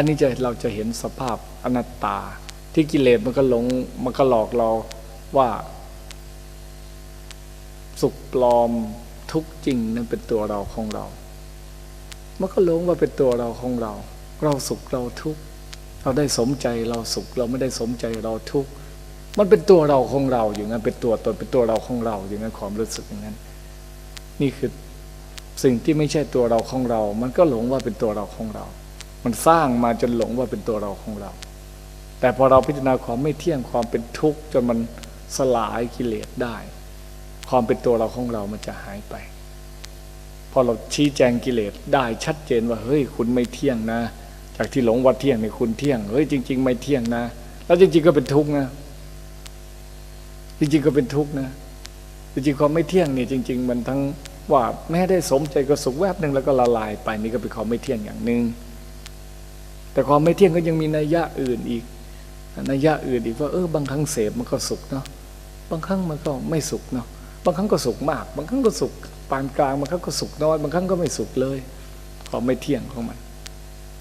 อันนี้จะเราจะเห็นสภาพอนัตตา ที่กิเลสมันก็หลงมันก็หลอกเราว่า สุขปลอมทุกจริงนั้นเป็นตัวเราของเรา มันก็หลงว่าเป็นตัวเราของเรา เราสุขเราทุกข์เราได้สมใจเราสุขเราไม่ได้สมใจเราทุกข์มันเป็นตัวเราของเราอย่างนั้นเป็นตัวตนเป็นตัวเราของเราอย่างนั้นความรู้สึกอย่างนั้น นี่คือสิ่งที่ไม่ใช่ตัวเราของเรา มันก็หลงว่าเป็นตัวเราของเรา มันสร้างมาจนหลงว่าเป็นตัวเราของเรา แต่พอเราพิจารณาความไม่เที่ยงความเป็นทุกข์จนมันสลายกิเลสได้ ความเป็นตัวเราของเรามันจะหายไป พอเราชี้แจงกิเลสได้ชัดเจนว่าเฮ้ยคุณไม่เที่ยงนะ จากที่หลงว่าเที่ยงในคุณเที่ยงเฮ้ยจริง ๆ ไม่เที่ยงนะ แล้วจริง ๆ ก็เป็นทุกข์นะ จริง ๆ ก็เป็นทุกข์นะ จริงๆความไม่เที่ยงเนี่ยจริง ๆ มันทั้งว่าแม้ได้สมใจก็สุขแวบหนึ่งแล้วก็ละลายไปนี่ก็เป็นความไม่เที่ยงอย่างหนึ่ง แต่ความไม่เที่ยงก็ยังมีนัยยะอื่นอีกนัยยะอื่นอีกว่าเออบางครั้งเสพมันก็สุขเนาะบางครั้งมันก็ไม่สุขเนาะบางครั้งก็สุขมาก บางครั้งก็สุขปานกลางบางครั้งก็สุขน้อย บางครั้งก็ไม่สุขเลยความไม่เที่ยงของมัน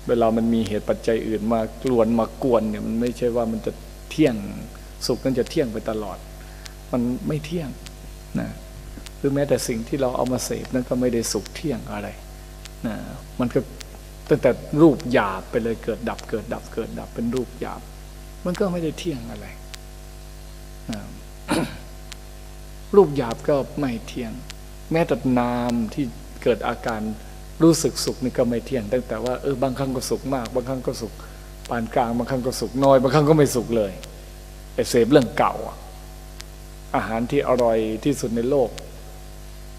เวลามันมีเหตุปัจจัยอื่นมากลวนมากวนเนี่ยมันไม่ใช่ว่ามันจะเที่ยงสุขนั้นจะเที่ยงไปตลอด มันไม่เที่ยงนะหรือแม้แต่สิ่งที่เราเอามาเสพนั้นก็ไม่ได้สุขเที่ยงอะไรนะมันก็ ตั้งแต่รูปหยาบไปเลยเกิดดับ เกิดดับ เกิดดับเป็นรูปหยาบ มันก็ไม่ได้เที่ยงอะไร รูปหยาบก็ไม่เที่ยง แม้แต่นามที่เกิดอาการรู้สึกสุขนี่ก็ไม่เที่ยง ตั้งแต่ว่าเออบางครั้งก็สุขมาก บางครั้งก็สุขปานกลาง บางครั้งก็สุขน้อย บางครั้งก็ไม่สุขเลยไอเสพเรื่องเก่า อาหารที่อร่อยที่สุดในโลก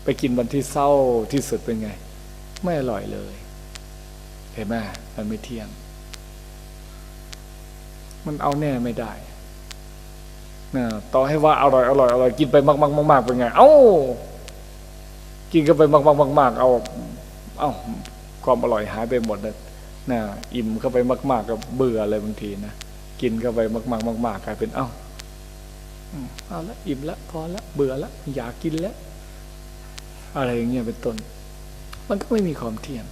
ไปกินวันที่เศร้าที่สุดเป็นไง ไม่อร่อยเลย เห็นไหมมันไม่เที่ยง มันเอาแน่ไม่ได้นะต่อให้ว่าอร่อยอร่อยอร่อยกินไปมากมากมากเป็นไง เอ้า กินกันไปมากมากมากมากเอา เอ้า ความอร่อยหายไปหมดเลยนะอิ่มเข้าไปมากๆก็เบื่อเลยบางทีนะกินเข้าไปมากๆมากๆกลายเป็นเอ้าอืมเอาละอิ่มละพอละเบื่อละอยากกินแล้วอะไรอย่างเงี้ยเป็นต้น มันก็ไม่มีความเที่ยง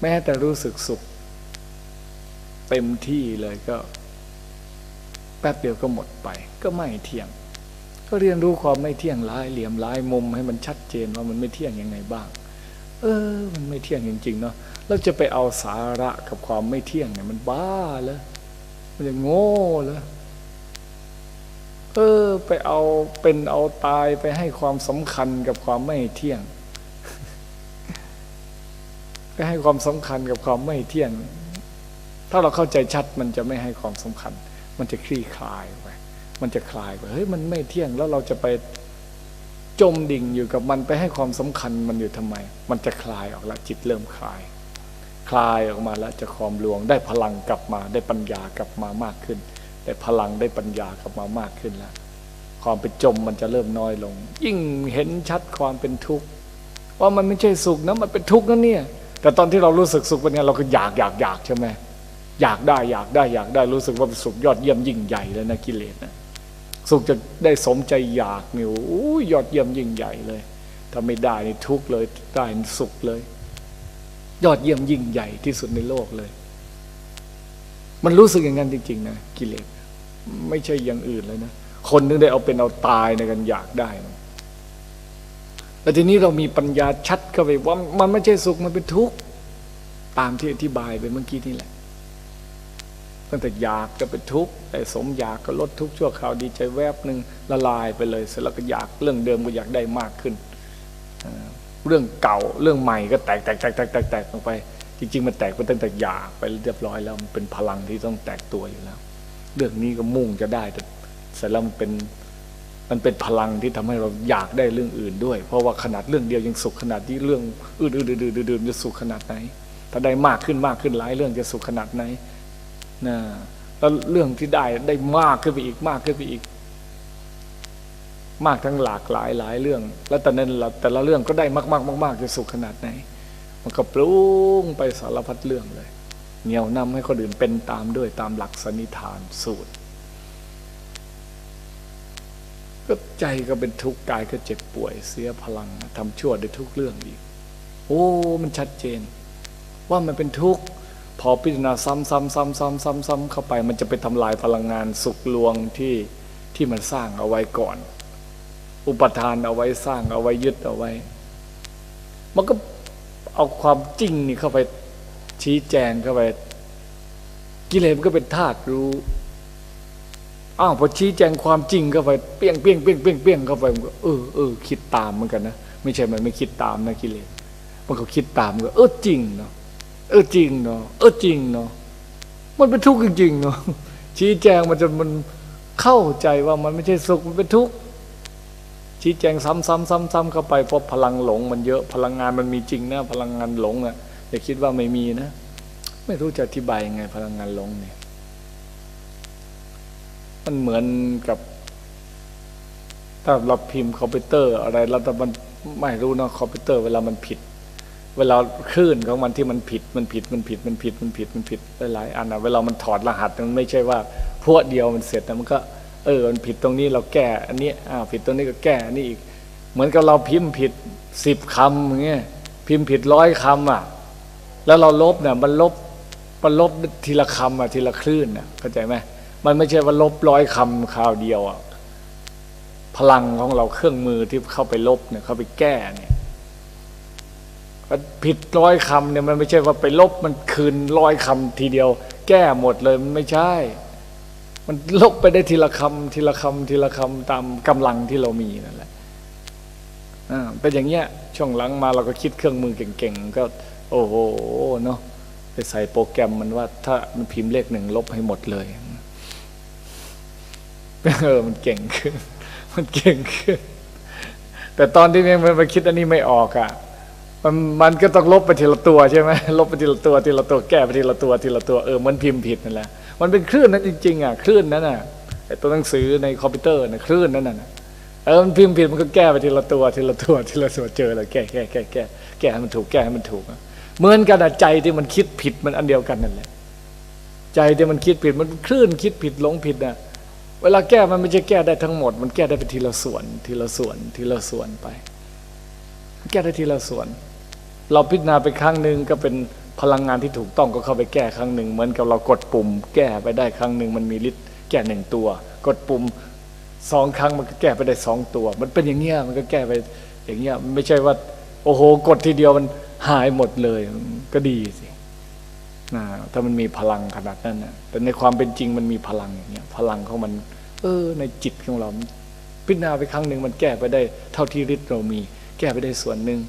แม้แต่รู้สึกสุข เต็มที่เลยก็ แป๊บเดียวก็หมดไป ก็ไม่เที่ยง ก็เรียนรู้ความไม่เที่ยงร้ายเหลี่ยมร้ายมุมให้มันชัดเจนว่ามันไม่เที่ยงยังไงบ้าง เออ มันไม่เที่ยงจริง ๆ เนาะเราจะไปเอาสาระกับความไม่เที่ยงเนี่ยมันบ้าเลยมันจะโง่เลยเออ ไปเอาเป็นเอาตายไปให้ความสำคัญกับความไม่เที่ยง ไปให้ความสำคัญกับความไม่เที่ยง ถ้าเราเข้าใจชัดมันจะไม่ให้ความสำคัญ มันจะคลี่คลายไป มันจะคลายไป เฮ้ยมันไม่เที่ยงแล้วเราจะไปจมดิ่งอยู่กับมันไปให้ความสำคัญมันอยู่ทำไม มันจะคลายออกแล้วจิตเริ่มคลาย คลายออกมาแล้วจะคลอมลวง ได้พลังกลับมาได้ปัญญากลับมามากขึ้น ได้พลังได้ปัญญากลับมามากขึ้นแล้ว ความเป็นจมมันจะเริ่มน้อยลง ยิ่งเห็นชัดความเป็นทุกข์ว่ามันไม่ใช่สุขนะมันเป็นทุกข์นะเนี่ย แต่ตอนที่เรารู้สึกสุขเป็นไงเราก็อยากอยากอยากใช่ไหมอยากได้อยากได้อยากได้รู้สึกว่าเป็นสุขยอดเยี่ยมยิ่งใหญ่เลยนะกิเลสนะสุขจะได้สมใจอยากนี่โอ้ยยอดเยี่ยมยิ่งใหญ่เลยถ้าไม่ได้นี่ทุกเลยได้สุขเลย ยอดเยี่ยมยิ่งใหญ่ที่สุดในโลกเลย มันรู้สึกอย่างนั้นจริง ๆ นะกิเลสไม่ใช่อย่างอื่นเลยนะคนนึงได้เอาเป็นเอาตายในกันอยากได้นะ แต่ทีนี้เรามีปัญญาชัดเข้าไปว่ามันไม่ใช่สุขมันเป็นทุกข์ตามที่อธิบายไปเมื่อกี้นี่แหละตั้งแต่อยากจะเป็นทุกข์แต่สมอยากก็ลดทุกข์ชั่วคราวดีใจแวบหนึ่งละลายไปเลยเสร็จแล้วก็อยากเรื่องเดิมก็อยากได้มากขึ้น เรื่องเก่าเรื่องใหม่ก็แตกแตกแตกแตกแตกแตกลงไป จริง ๆ มันแตกไปตั้งแต่อยากไปเรียบร้อยแล้วมันเป็นพลังที่ต้องแตกตัวอยู่แล้ว เรื่องนี้ก็มุ่งจะได้แต่เสร็จแล้วมันเป็น มันเป็นพลังที่ทำให้เราอยากได้เรื่องอื่นด้วย เพราะว่าขนาดเรื่องเดียวยังสุขขนาดที่เรื่องอื่นๆดื่นๆจะสุขขนาดไหน ถ้าได้มากขึ้นมากขึ้นหลายเรื่องจะสุขขนาดไหนนะแล้วเรื่องที่ได้ได้มากขึ้นไปอีกมากขึ้นไปอีก มากทั้งหลากหลายหลายเรื่อง แล้วแต่นั้นแต่ละเรื่องก็ได้มากมากมากๆจะสุขขนาดไหน มันก็ปรุงไปสารพัดเรื่องเลยเหนี่ยวนำให้คนอื่นเป็นตามด้วยตามหลักสนิทานสูตร ก็ ใจก็เป็นทุกข์กายก็เจ็บป่วยเสียพลังทำชั่วได้ทุกเรื่องอีก โอ้ มันชัดเจน ว่ามันเป็นทุกข์พอพิจารณาซ้ำซ้ำซ้ำซ้ำซ้ำซ้ำเข้าไป มันจะไปทำลายพลังงานสุขลวงที่ที่มันสร้างเอาไว้ก่อน อุปทานเอาไว้สร้างเอาไว้ยึดเอาไว้ มันก็เอาความจริงนี่เข้าไปชี้แจงเข้าไป กิเลสมันก็เป็นธาตุรู้ อ้าวพอชี้แจงความจริงเข้าไปเปี้ยงเปี้ยงเปี้ยงเปี้ยงเปี้ยงเข้าไปมันก็เออเออคิดตามเหมือนกันนะไม่ใช่มันไม่คิดตามนะกิเลสมันก็คิดตามก็ เออจริงเนาะเออจริงเนาะเออจริงเนาะมันเป็นทุกข์จริงๆเนาะชี้แจงมันจนมันเข้าใจว่ามันไม่ใช่สุขมันเป็นทุกข์ชี้แจงซ้ำซ้ำซ้ำซ้ำเข้าไปเพราะพลังหลง มันเยอะพลังงานมันมีจริงนะพลังงานหลงอะอย่าคิดว่าไม่มีนะ ไม่รู้จะอธิบายยังไง พลังงานหลงเนี่ย มันเหมือนกับถ้าเราพิมพ์คอมพิวเตอร์ อะไรแล้วแต่มันไม่รู้นะคอมพิวเตอร์เวลามันผิด เวลาคลื่นของมันที่มันผิดมันผิดมันผิดมันผิดมันผิดมันผิดหลายๆอันอะเวลามันถอดรหัสมันไม่ใช่ว่าพวดเดียวมันเสร็จนะมันก็เออมันผิดตรงนี้เราแก้ อันนี้อ่าผิดตรงนี้ก็แก้อันนี้อีก เหมือนกับเราพิมพ์ผิดสิบคำอย่างเงี้ยพิมพ์ผิดร้อยคำอะ แล้วเราลบเนี่ยมันลบมันลบทีละคำอะทีละคลื่นอะเข้าใจไหม มันไม่ใช่ว่าลบร้อยคำคราวเดียวอะพลังของเราเครื่องมือที่เข้าไปลบเนี่ยเข้าไปแก้เนี่ยผิดร้อยคำเนี่ยมันไม่ใช่ว่าไปลบมันคืนร้อยคำทีเดียว แก้หมดเลยมันไม่ใช่ มันลบไปได้ทีละคำทีละคำทีละคำตามกำลังที่เรามีนั่นแหละอ่าเป็นอย่างเงี้ยช่วงหลังมาเราก็คิดเครื่องมือเก่งๆก็ โอ้โหเนาะไปใส่โปรแกรมมันว่า ถ้ามันพิมพ์เลขหนึ่งลบให้หมดเลย เออมันเก่งขึ้น มันเก่งขึ้น แต่ตอนที่เนี่ยมันไปคิดอันนี้ไม่ออกอะมันมันก็ต้องลบไปทีละตัวใช่ไหมลบไปทีละตัวทีละตัวแก้ไปทีละตัวทีละตัวเออมันพิมพ์ผิดนั่นแหละมันเป็นคลื่นนั้นจริงๆอะคลื่นนั้นอะไอตัวหนังสือในคอมพิวเตอร์นะคลื่นนั้นน่ะเออมันพิมพ์ผิดมันก็แก้ไปทีละตัวทีละตัวทีละตัวเจอแล้วแก้แก้แก้แก้แก้ให้มันถูกแก้ให้มันถูกเหมือนกันใจที่มันคิดผิดมันอันเดียวกันนั่นแหละ ใจที่มันคิดผิดมันคลื่นคิดผิดหลงผิดน่ะ เวลาแก้มันไม่ใช่แก้ได้ทั้งหมด มันแก้ได้เป็นทีละส่วน ทีละส่วน ทีละส่วนไป แก้ได้ทีละส่วน เราพิจารณาไปครั้งหนึ่งก็เป็นพลังงานที่ถูกต้องก็เข้าไปแก้ครั้งหนึ่งเหมือนกับเรากดปุ่ม แก้ไปได้ครั้งหนึ่งมันมีฤทธิ์แก้หนึ่งตัว กดปุ่มสองครั้งมันก็แก้ไปได้สองตัว มันเป็นอย่างเงี้ยมันก็แก้ไปอย่างเงี้ยไม่ใช่ว่า โอ้โห กดทีเดียวมันหายหมดเลยก็ดีสิ นะถ้ามันมีพลังขนาดนั้นนะแต่ในความเป็นจริงมันมีพลังอย่างเงี้ยพลังของมัน เออ ในจิตของเรา พิจารณาไปครั้งหนึ่งมันแก้ไปได้ เท่าที่ฤทธิ์เรามี แก้ไปได้ส่วนหนึ่ง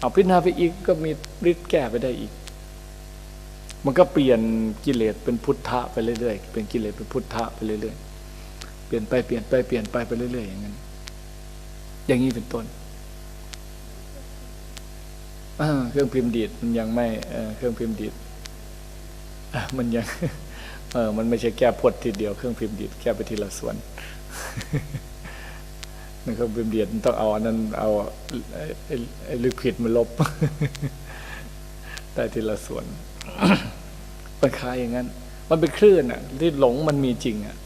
เอาพิจารณาไปอีกก็มีฤทธิ์แก้ไปได้อีก มันก็เปลี่ยนกิเลสเป็นพุทธะไปเรื่อยๆเป็นกิเลสเป็นพุทธะไปเรื่อยๆเปลี่ยนไปเปลี่ยนไปเปลี่ยนไปไปเรื่อยๆอย่างนั้นอย่างนี้เป็นต้นเครื่องพิมพ์ดีดมันยังไม่เครื่องพิมพ์ดีด มันยังเออมันไม่ใช่แก้พดทีเดียวเครื่องพิมพ์ดีดแก้ไปทีละส่วนในเครื่องพิมพ์ดีดต้องเอาอันนั้นเอาไอ้ลึกผิดมาลบได้ทีละส่วนมันคล้ายอย่างนั้น มันเป็นคลื่นอะ ที่หลงมันมีจริงอะ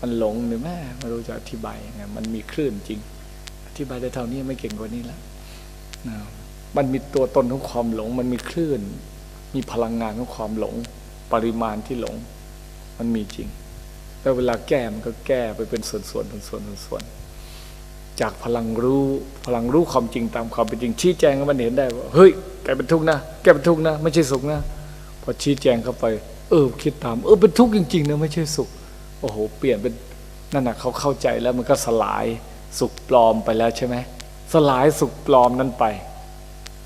มันหลงหรือแม่ไม่รู้จะอธิบายยังไงมันมีคลื่นจริง อธิบายได้เท่านี้ไม่เก่งกว่านี้แล้วนะมันมีตัวตนของความหลง มันมีคลื่น มีพลังงานของความหลง ปริมาณที่หลง มันมีจริง แล้วเวลาแก้มันก็แก้ไปเป็นส่วนๆส่วนส่วนส่วนจากพลังรู้พลังรู้ความจริงตามความเป็นจริง ชี้แจงให้มันเห็นได้ว่าเฮ้ยแกเป็นทุกข์นะแกเป็นทุกข์นะไม่ใช่สุขนะพอชี้แจงเข้าไป เออคิดตาม เออเป็นทุกข์จริงๆนะไม่ใช่สุขโอ้โห เปลี่ยนเป็นนั่นนะเขาเข้าใจแล้วมันก็สลายสุขปลอมไปแล้วใช่ไหมสลายสุขปลอมนั้นไป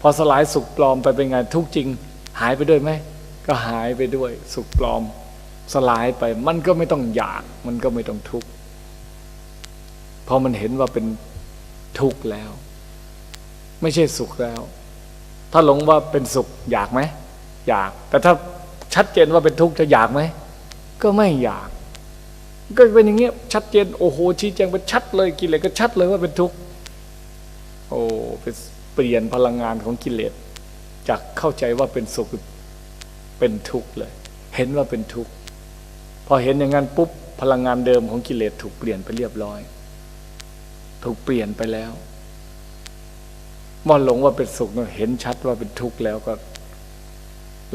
พอสลายสุขปลอมไปเป็นไงทุกจริง หายไปด้วยไหม ก็หายไปด้วย สุขปลอมสลายไป มันก็ไม่ต้องอยาก มันก็ไม่ต้องทุกข์พอมันเห็นว่าเป็นทุกข์แล้ว ไม่ใช่สุขแล้ว ถ้าหลงว่าเป็นสุขอยากไหมอยาก แต่ถ้าชัดเจนว่าเป็นทุกข์จะอยากไหมก็ไม่อยาก ก็เป็นอย่างเงี้ยชัดเจนโอ้โหชี้แจงเป็นชัดเลยกิเลสก็ชัดเลยว่าเป็นทุกข์โอ้เป็นเปลี่ยนพลังงานของกิเลสจากเข้าใจว่าเป็นสุข เป็นทุกข์เลย เห็นว่าเป็นทุกข์พอเห็นอย่างนั้นปุ๊บพลังงานเดิมของกิเลสถูกเปลี่ยนไปเรียบร้อย ถูกเปลี่ยนไปแล้วมอหลงว่าเป็นสุขเห็นชัดว่าเป็นทุกข์แล้วก็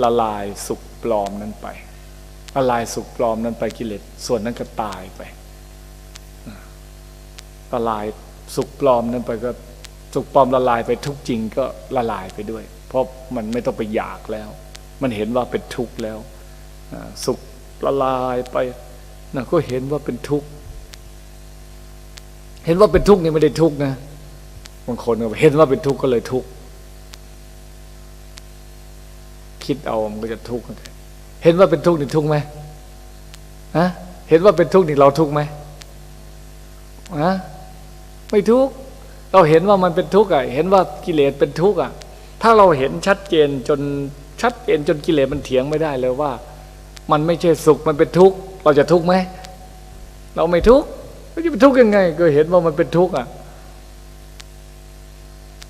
ละลายสุขปลอมนั้นไปละลายสุขปลอมนั้นไปกิเลสส่วนนั้นก็ตายไปละลายสุขปลอมนั้นไปก็สุขปลอมละลายไปทุกจริงก็ละลายไปด้วย เพราะมันไม่ต้องไปอยากแล้ว มันเห็นว่าเป็นทุกข์แล้วสุขละลายไปนะก็เห็นว่าเป็นทุกข์เห็นว่าเป็นทุกข์นี่ไม่ได้ทุกข์นะบางคนเห็นว่าเป็นทุกข์ก็เลยทุกข์คิดเอามันก็จะทุกข์เห็นว่าเป็นทุกข์นี่ทุกข์ไหมฮะเห็นว่าเป็นทุกข์นี่เราทุกข์ไหมฮะไม่ทุกข์เราเห็นว่ามันเป็นทุกข์อะ เห็นว่ากิเลสเป็นทุกข์อะ ถ้าเราเห็นชัดเจนจน ชัดเจนจนกิเลสมันเถียงไม่ได้เลยว่า มันไม่ใช่สุขมันเป็นทุกข์เราจะทุกข์ไหมเราไม่ทุกข์เราจะเป็นทุกข์ยังไง ก็เห็นว่ามันเป็นทุกข์อะ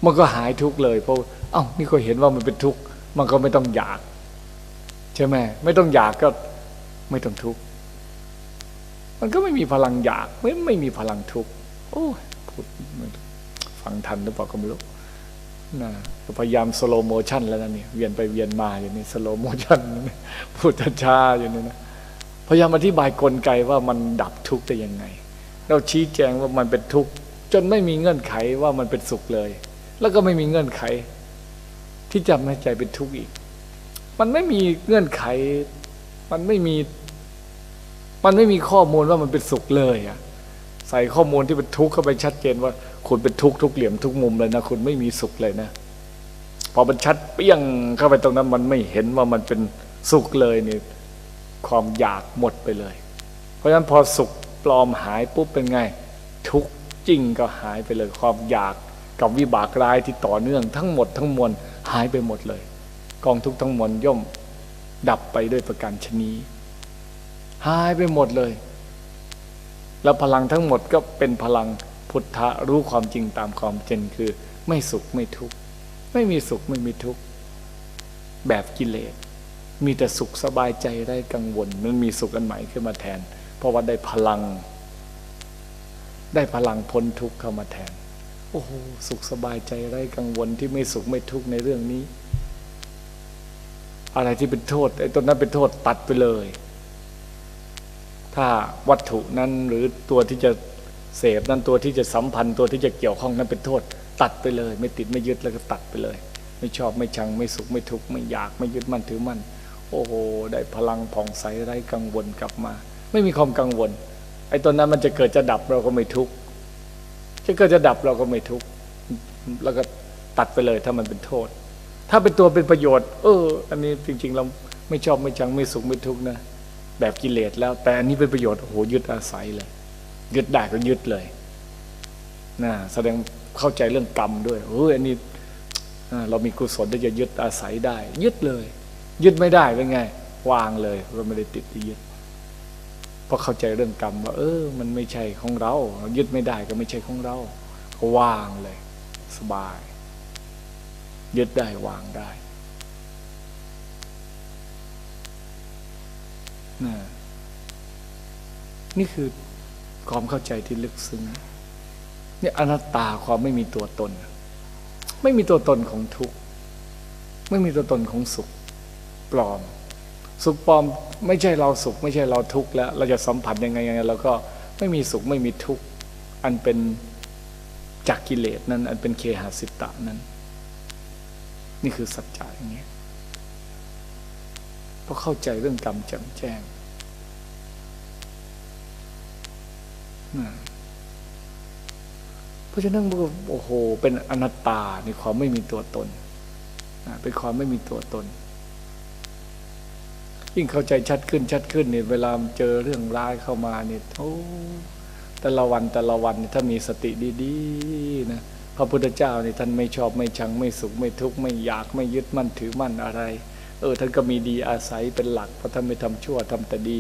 มันก็หายทุกข์เลยเพราะเอ้านี่ก็เห็นว่ามันเป็นทุกข์มันก็ไม่ต้องอยาก ใช่ไหมไม่ต้องอยากก็ไม่ต้องทุกข์มันก็ไม่มีพลังอยากไม่ไม่มีพลังทุกข์โอ้พูดฟังทันหรือเปล่าก็ไม่รู้ นะพยายามสโลโมชันแล้วนะเนี่ยเวียนไปเวียนมาอย่างนี้สโลโมชันพูดช้าๆอย่างนี้นะพยายามอธิบายกลไกว่ามันดับทุกข์ได้ยังไง เราชี้แจงว่ามันเป็นทุกข์จนไม่มีเงื่อนไขว่ามันเป็นสุขเลย แล้วก็ไม่มีเงื่อนไข ที่จะไม่ใจเป็นทุกข์อีก มันไม่มีเงื่อนไข มันไม่มี มันไม่มีข้อมูลว่ามันเป็นสุขเลยอะใส่ข้อมูลที่เป็นทุกข์เข้าไปชัดเจนว่า คุณเป็นทุกทุกเหลี่ยมทุกมุมเลยนะคุณไม่มีสุขเลยนะ พอมันชัดเปี้ยงเข้าไปตรงนั้น มันไม่เห็นว่ามันเป็นสุขเลยนี่ความอยากหมดไปเลย เพราะฉะนั้นพอสุขปลอมหายปุ๊บเป็นไง ทุกจริงก็หายไปเลย ความอยากกับวิบากร้ายที่ต่อเนื่อง ทั้งหมดทั้งมวลหายไปหมดเลย กองทุกทั้งมวลย่อมดับไปด้วยประการชนีหายไปหมดเลย แล้วพลังทั้งหมดก็เป็นพลัง พุทธะรู้ความจริงตามความจริงคือ ไม่สุขไม่ทุกข์ไม่มีสุขไม่มีทุกข์แบบกิเลส มีแต่สุขสบายใจได้กังวลมันมีสุขอันใหม่ขึ้นมาแทน เพราะว่าได้พลัง ได้พลังพ้นทุกข์เข้ามาแทน โอ้โหสุขสบายใจไร้กังวลที่ไม่สุขไม่ทุกข์ในเรื่องนี้ อะไรที่เป็นโทษไอ้ต้นนั้นเป็นโทษตัดไปเลย ถ้าวัตถุนั้นหรือตัวที่จะ เสพนั้นตัวที่จะสัมพันธ์ตัวที่จะเกี่ยวข้องนั้นเป็นโทษ ตัดไปเลย ไม่ติดไม่ยึดแล้วก็ตัดไปเลย ไม่ชอบไม่ชังไม่สุขไม่ทุกข์ไม่อยากไม่ยึดมั่นถือมั่นโอ้โหได้พลังผ่องใสไร้กังวลกลับมา ไม่มีความกังวลไอ้ตอนนั้นมันจะเกิดจะดับเราก็ไม่ทุกข์จะเกิดจะดับเราก็ไม่ทุกข์แล้วก็ตัดไปเลยถ้ามันเป็นโทษ ถ้าเป็นตัวเป็นประโยชน์ เออ อันนี้จริง ๆ เราไม่ชอบไม่ชังไม่สุขไม่ทุกข์นะแบบกิเลสแล้ว แต่อันนี้เป็นประโยชน์โอ้โหยึดอาศัยเลย ยึดได้ก็ยึดเลยนะแสดงเข้าใจเรื่องกรรมด้วยเอออันนี้เรามีกุศลที่จะยึดอาศัยได้ ยึดเลย ยึดไม่ได้เป็นไง วางเลยเราไม่ได้ติดที่ยึดเพราะเข้าใจเรื่องกรรมว่า เออ มันไม่ใช่ของเรา ยึดไม่ได้ก็ไม่ใช่ของเราก็วางเลย สบาย ยึดได้วางได้นะนี่คือ ความเข้าใจที่ลึกซึ้งนี่อนัตตาความไม่มีตัวตน ไม่มีตัวตนของทุกข์ไม่มีตัวตนของสุขปลอม สุขปลอมไม่ใช่เราสุข ไม่ใช่เราทุกข์แล้ว เราจะสัมผัสยังไงยังไงเราก็ไม่มีสุขไม่มีทุกข์อันเป็นจากกิเลสนั้น อันเป็นเคหสิตะนั้น นี่คือสัจจะอย่างเงี้ยเพราะเข้าใจเรื่องกรรมแจ่มแจ้ง เพราะฉะนั้นมันก็โอ้โห เป็นอนัตตาในความไม่มีตัวตนเป็นความไม่มีตัวตน ยิ่งเข้าใจชัดขึ้นชัดขึ้นเนี่ยเวลาเจอเรื่องร้ายเข้ามาเนี่ยโอ้แต่ละวันแต่ละวันถ้ามีสติดีๆนะพระพุทธเจ้าเนี่ยท่านไม่ชอบไม่ชังไม่สุขไม่ทุกข์ไม่อยากไม่ยึดมั่นถือมั่นอะไร เออท่านก็มีดีอาศัยเป็นหลักเพราะท่านไม่ทำชั่วทำแต่ดี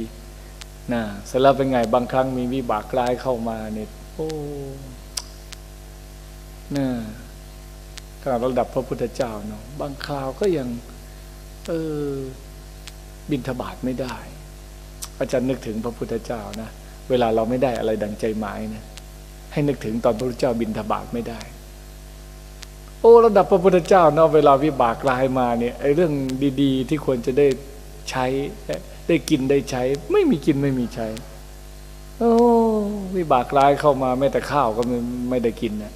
นะเสร็จแล้วเป็นไงบางครั้งมีวิบากร้ายเข้ามาเนี่ยโอ้นะถ้าดระดับพระพุทธเจ้าเนาะบางคราวก็ยัง เออบินทบาทไม่ได้ อาจารย์นึกถึงพระพุทธเจ้านะเวลาเราไม่ได้อะไรดังใจหมายนะให้นึกถึงตอนพระพุทธเจ้าบินทบาทไม่ได้ โอ้ระดับพระพุทธเจ้าเนาะเวลาวิบากลายมาเนี่ยไอ้เรื่องดี ๆ ที่ควรจะได้ใช้ ได้กินได้ใช้ ไม่มีกินไม่มีใช้โอ้วิบากร้ายเข้ามาแม้แต่ข้าวก็ไม่ไม่ได้กินนะ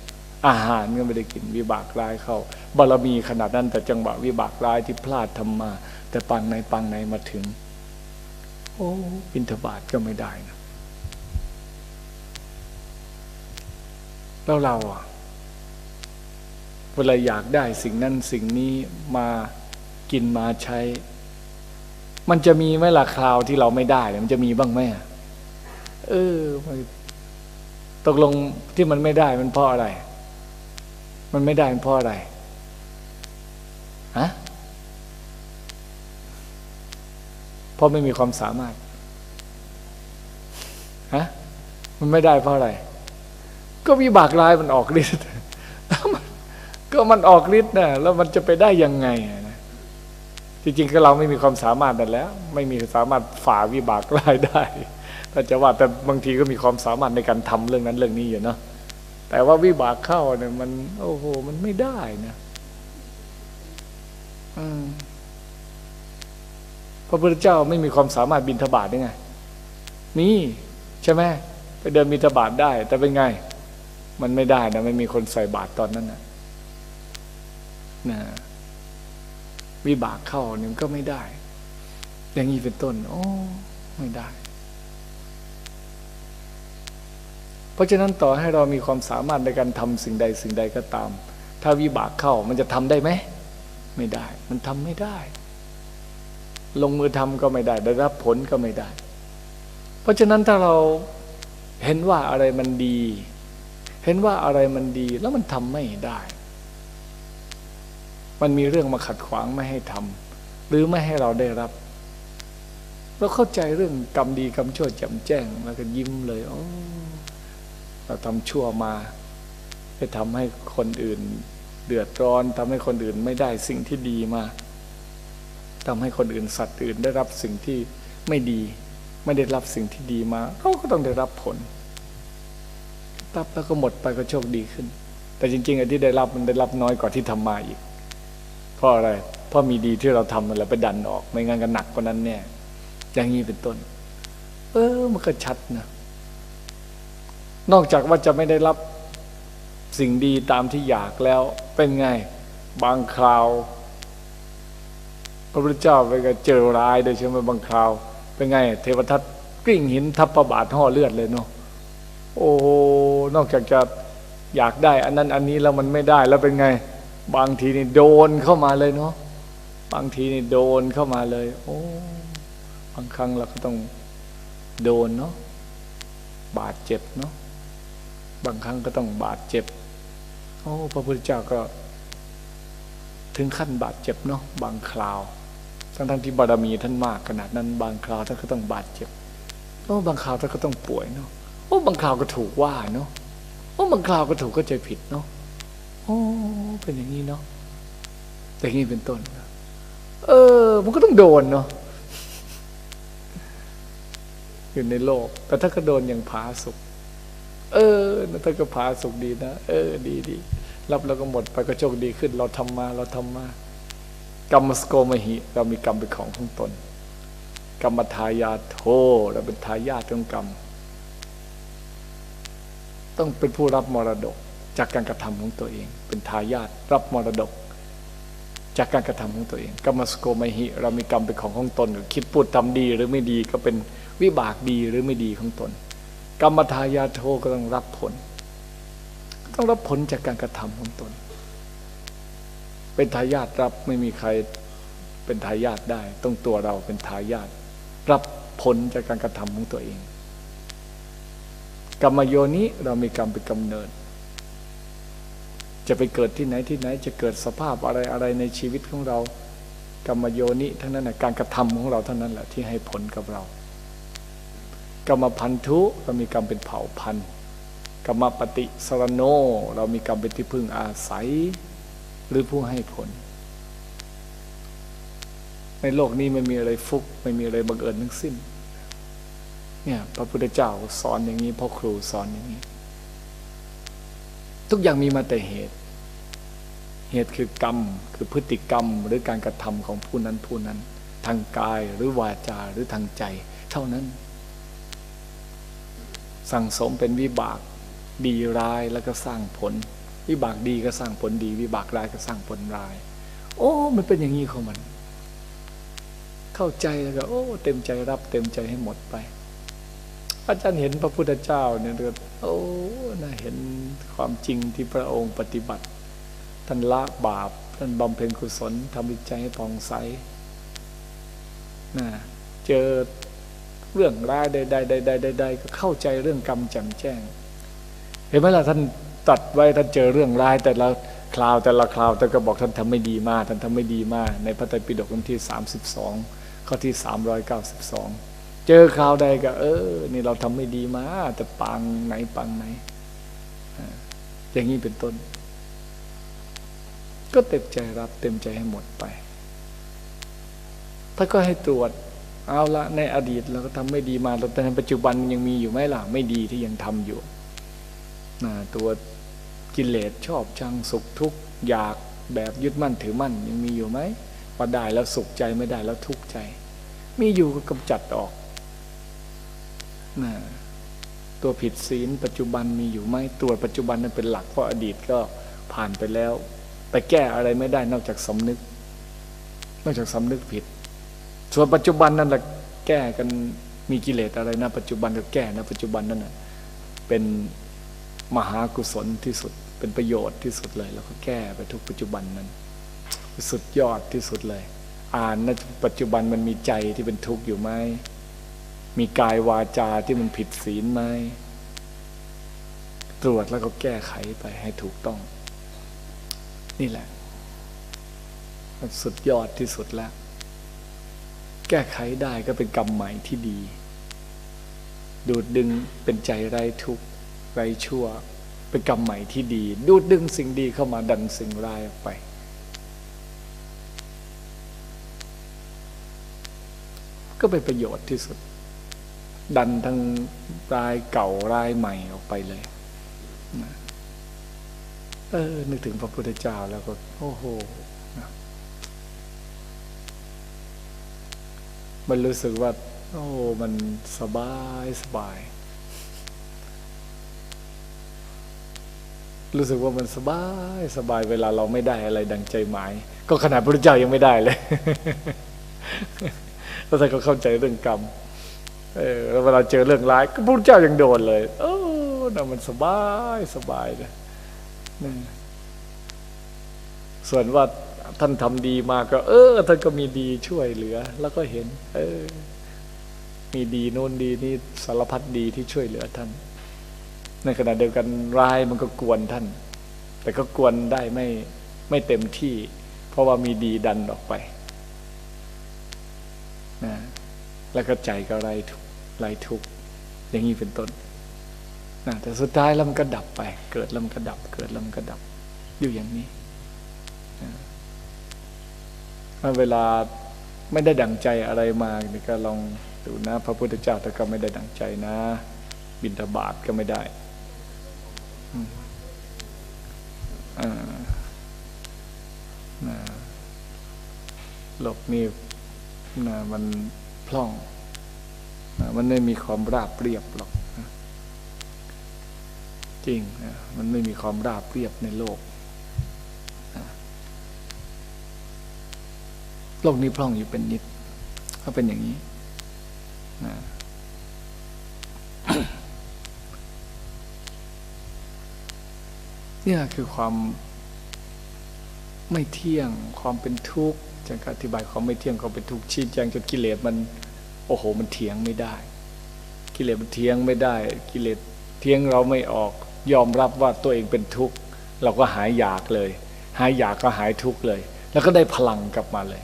อาหารก็ไม่ได้กิน วิบากร้ายเข้าบารมีขนาดนั้นแต่จังหวะวิบากร้ายที่พลาดทำมา แต่ปังในปังในมาถึง โอ้บินทบาทก็ไม่ได้นะแล้วเราอะเวลาอยากได้สิ่งนั้นสิ่งนี้มากินมาใช้ มันจะมีไหมล่ะคราวที่เราไม่ได้เนี่ยมันจะมีบ้างไหมเออตกลงที่มันไม่ได้มันเพราะอะไร มันไม่ได้มันเพราะอะไรฮะเพราะไม่มีความสามารถฮะมันไม่ได้เพราะอะไร ก็วิบากร้ายมันออกฤทธิ์ก็มันออกฤทธิ์นะแล้วมันจะไปได้ยังไง จริงๆก็เราไม่มีความสามารถนั่นแล้ว ไม่มีสามารถฝ่าวิบากร้ายได้ถ้าจะว่าแต่บางทีก็มีความสามารถในการทำเรื่องนั้นเรื่องนี้อยู่เนาะแต่ว่าวิบากเข้าเนี่ยมัน โอ้โห มันไม่ได้นะอืมพระพุทธเจ้าไม่มีความสามารถบินทบาทได้ไงมีใช่ไหมไปเดินบินทบาทได้ แต่เป็นไง มันไม่ได้นะไม่มีคนใส่บาตรตอนนั้นนะนะ วิบากเข้าเนี่ยมันก็ไม่ได้ อย่างนี้เป็นต้น โอ้ไม่ได้ เพราะฉะนั้นต่อให้เรามีความสามารถในการทำสิ่งใดสิ่งใดก็ตาม ถ้าวิบากเข้ามันจะทำได้ไหม ไม่ได้ มันทำไม่ได้ ลงมือทำก็ไม่ได้ ได้รับผลก็ไม่ได้ เพราะฉะนั้นถ้าเราเห็นว่าอะไรมันดี เห็นว่าอะไรมันดี แล้วมันทำไม่ได้ มันมีเรื่องมาขัดขวางไม่ให้ทำหรือไม่ให้เราได้รับ เราเข้าใจเรื่องกรรมดีกรรมชั่วแจ่มแจ้งแล้วก็ยิ้มเลยโอ้เราทำชั่วมาไปทำให้คนอื่น เดือดร้อนทำให้คนอื่นไม่ได้สิ่งที่ดีมาทำให้คนอื่นสัตว์อื่นได้รับสิ่งที่ไม่ดี ไม่ได้รับสิ่งที่ดีมาเขาก็ต้องได้รับผลรับแล้วก็หมดไปก็โชคดีขึ้น แต่จริงๆไอ้ที่ได้รับมันได้รับน้อยกว่าที่ทำมาอีก เพราะอะไร เพราะมีดีที่เราทำมันแล้วไปดันออก ไม่งั้นก็หนักกว่านั้นแน่อย่างนี้เป็นต้น เออ มันก็ชัดนะ นอกจากว่าจะไม่ได้รับสิ่งดีตามที่อยากแล้วเป็นไง บางคราว พระพุทธเจ้าไปก็เจอร้ายโดยใช่ไหมบางคราว เป็นไง เทวทัตกริ่งหินทับประบาทห่อเลือดเลยเนาะโอ้นอกจากจะอยากได้ อันนั้นอันนี้แล้วมันไม่ได้แล้วเป็นไง บางทีนี่โดนเข้ามาเลยเนาะบางทีนี่โดนเข้ามาเลย โอ้บางครั้งเราก็ต้องโดนเนาะบาดเจ็บเนาะบางครั้งก็ต้องบาดเจ็บโอ้พระพุทธเจ้าก็ ถึงขั้นบาดเจ็บเนาะบางคราวทั้งทั้งที่บารมีท่านมากขนาดนั้น บางคราวท่านก็ต้องบาดเจ็บโอ้บางคราวท่านก็ต้องป่วยเนาะโอ้บางคราวก็ถูกว่าเนาะโอ้บางคราวก็ถูกก็ใจผิดเนาะ โอ้เป็นอย่างนี้เนาะแต่อย่างนี้เป็นต้นเออ มันก็ต้องโดนเนาะอยู่ในโลก แต่ถ้าก็โดนอย่างผาสุกเออถ้าก็ผาสุกดีนะเออ ดีดีรับแล้วก็หมดไปก็โชคดีขึ้น เราทำมา เราทำมากรรมสโกมหิ เรามีกรรมเป็นของของตน กรรมทายาโทเราเป็นทายาทของกรรม ต้องเป็นผู้รับมรดก จากการกระทำของตัวเอง เป็นทายาทรับมรดก จากการกระทำของตัวเองกรรมสโกมหิ เรามีกรรมเป็นของของตนคิดพูดทำดีหรือไม่ดีก็เป็นวิบากดีหรือไม่ดีของตน กรรมทายาโทก็ต้องรับผล ต้องรับผลจากการกระทำของตน เป็นทายาทรับไม่มีใครเป็นทายาทได้ ต้องตัวเราเป็นทายาทรับผลจากการกระทำของตัวเอง กรรมโยนี้เรามีกรรมเป็นกำเนิด จะไปเกิดที่ไหนที่ไหน จะเกิดสภาพอะไรอะไรในชีวิตของเรา กรรมโยนิทั้งนั้นนะการกระทำของเราเท่านั้นแหละที่ให้ผลกับเรา กรรมพันธุเรามีกรรมเป็นเผ่าพันธุ์กรรมปฏิสรโน เรามีกรรมเป็นที่พึ่งอาศัย หรือผู้ให้ผล ในโลกนี้ไม่มีอะไรฟุก ไม่มีอะไรบังเอิญทั้งสิ้น เนี่ยพระพุทธเจ้าสอนอย่างนี้พ่อครูสอนอย่างนี้ ทุกอย่างมีมาแต่เหตุ เหตุคือกรรม คือพฤติกรรมหรือการกระทำของผู้นั้นผู้นั้น ทางกายหรือวาจาหรือทางใจ เท่านั้น สั่งสมเป็นวิบากดีร้ายแล้วก็สร้างผล วิบากดีก็สร้างผลดี วิบากร้ายก็สร้างผลร้าย โอ้ มันเป็นอย่างนี้ของมัน เข้าใจแล้วก็ โอ้ เต็มใจรับ เต็มใจให้หมดไป อาจารย์เห็นพระพุทธเจ้าเนี่ยก็โอ้น่าเห็นความจริงที่พระองค์ปฏิบัติ ท่านละบาป ท่านบำเพ็ญกุศลทำจิตใจให้ผ่องใสนะเจอเรื่องร้ายใดๆใดๆๆก็เข้าใจเรื่องกรรมแจ่มแจ้ง เห็นไหมล่ะท่านตัดไว้ท่านเจอเรื่องร้ายแต่ละคราวแต่ละคราวแต่ก็บอกท่านทำไม่ดีมาก ท่านทำไม่ดีมาก ในพระไตรปิฎกที่สามสิบสองข้อที่สามร้อย เจอคราวใดก็ เออ นี่เราทำไม่ดีมา แต่ปางไหนปางไหนอ่าอย่างนี้เป็นต้น ก็เต็มใจรับเต็มใจให้หมดไป ถ้าก็ให้ตรวจเอาละในอดีตเราก็ทำไม่ดีมาแต่ในปัจจุบันยังมีอยู่ไหมล่ะ ไม่ดีที่ยังทำอยู่นะตัวกิเลสชอบชังสุขทุกข์อยากแบบยึดมั่นถือมั่นยังมีอยู่ไหมว่าได้แล้วสุขใจไม่ได้แล้วทุกข์ใจ มีอยู่ก็กำจัดออก นะตัวผิดศีลปัจจุบันมีอยู่ไหมตัวปัจจุบันนั้นเป็นหลักเพราะอดีตก็ผ่านไปแล้ว ไปแก้อะไรไม่ได้นอกจากสำนึก นอกจากสำนึกผิด ส่วนปัจจุบันนั่นแหละแก้กันมีกิเลสอะไรนะปัจจุบันก็แก้นะปัจจุบันนั่นนะเป็นมหากุศลที่สุดเป็นประโยชน์ที่สุดเลย แล้วก็แก้ไปทุกปัจจุบันนั้น สุดยอดที่สุดเลย อ่านนะปัจจุบันมันมีใจที่เป็นทุกข์อยู่ไหม มีกายวาจาที่มันผิดศีลไหมตรวจแล้วก็แก้ไขไปให้ถูกต้อง นี่แหละมันสุดยอดที่สุดแล้ว แก้ไขได้ก็เป็นกรรมใหม่ที่ดี ดูดดึงเป็นใจไร้ทุกข์ไร้ชั่ว เป็นกรรมใหม่ที่ดี ดูดดึงสิ่งดีเข้ามาดันสิ่งร้ายออกไป ก็เป็นประโยชน์ที่สุด ดันทั้งรายเก่ารายใหม่ออกไปเลยนะเออ นึกถึงพระพุทธเจ้าแล้วก็ โอ้โหนะมันรู้สึกว่า โอ้ มันสบายสบาย รู้สึกว่ามันสบายสบายเวลาเราไม่ได้อะไรดังใจหมาย ก็ขนาดพระพุทธเจ้ายังไม่ได้เลยแล้วท่านก็เข้าใจเรื่องกรรม เออเวลาเจอเรื่องร้าย ก็พระเจ้ายังโดนเลยโอ้น่ะมันสบายสบายเลยนี่ส่วนว่าท่านทำดีมาก็ เออ ท่านก็มีดีช่วยเหลือ แล้วก็เห็น เออ มีดีโน่นดีนี่สารพัดดีที่ช่วยเหลือท่าน ในขณะเดียวกันร้ายมันก็กวนท่าน แต่ก็กวนได้ไม่ไม่เต็มที่ เพราะว่ามีดีดันออกไปนะแล้วก็ใจก็ไรทุก ไร้ทุกข์อย่างนี้เป็นต้นนะแต่สุดท้ายแล้วมันก็ดับไป เกิดแล้วมันก็ดับ เกิดแล้วมันก็ดับ อยู่อย่างนี้นะเวลาไม่ได้ดังใจอะไรมานี่ก็ลองดูนะ พระพุทธเจ้าแต่ก็ไม่ได้ดังใจนะ บินทบาทก็ไม่ได้อืมอ่านะโลกนี้นะมันพล่อง มันไม่มีความราบเรียบหรอกจริงนะมันไม่มีความราบเรียบในโลกโลกนี้พร่องอยู่เป็นนิดก็เป็นอย่างนี้นะเนี่ยคือความไม่เที่ยงความเป็นทุกข์จะอธิบายความไม่เที่ยงความเป็นทุกข์ชี้แจงจนกิเลสมัน โอ้โห มันเถียงไม่ได้ กิเลสมันเถียงไม่ได้ กิเลสเถียงเราไม่ออก ยอมรับว่าตัวเองเป็นทุกข์ เราก็หายอยากเลย หายอยากก็หายทุกข์เลย แล้วก็ได้พลังกลับมาเลย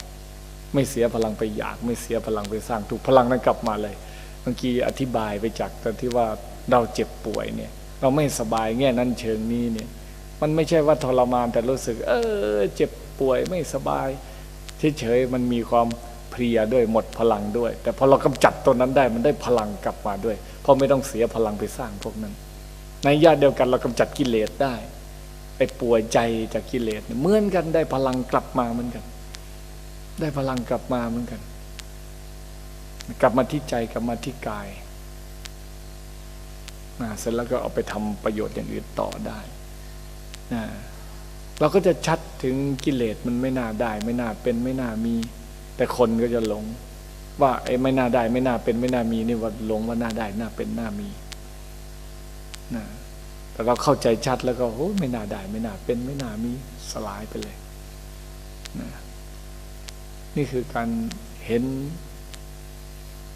ไม่เสียพลังไปอยาก ไม่เสียพลังไปสร้างทุกพลังนั้นกลับมาเลยเมื่อกี้อธิบายไปจากตอนที่ว่าเราเจ็บป่วยเนี่ย เราไม่สบายแง่นั้นเชิงนี้เนี่ย มันไม่ใช่ว่าทรมานแต่รู้สึก เออ เจ็บป่วยไม่สบายเฉยๆมันมีความ เพลียด้วยหมดพลังด้วย แต่พอเรากำจัดตัวนั้นได้มันได้พลังกลับมาด้วย เพราะไม่ต้องเสียพลังไปสร้างพวกนั้น ในญาติเดียวกันเรากำจัดกิเลสได้ไอ้ป่วยใจจากกิเลสเนี่ยเหมือนกันได้พลังกลับมาเหมือนกัน ได้พลังกลับมาเหมือนกัน กลับมาที่ใจกลับมาที่กายนะเสร็จแล้วก็เอาไปทำประโยชน์อย่างอื่นต่อได้นะเราก็จะชัดถึงกิเลสมันไม่น่าได้ ไม่น่าเป็นไม่น่ามี แต่คนก็จะหลง ว่าไอ้ไม่น่าได้ ไม่น่าเป็นไม่น่ามีนี่ว่าหลงว่าน่าได้น่าเป็นน่ามีนะแต่เราเข้าใจชัดแล้วก็โอ้ไม่น่าได้ ไม่น่าเป็นไม่น่ามีสลายไปเลยนะนี่คือการเห็น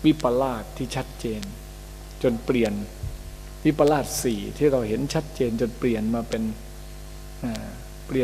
วิปลาสที่ชัดเจน จนเปลี่ยนวิปลาสสี่ที่เราเห็นชัดเจนจนเปลี่ยนมาเป็นอ่า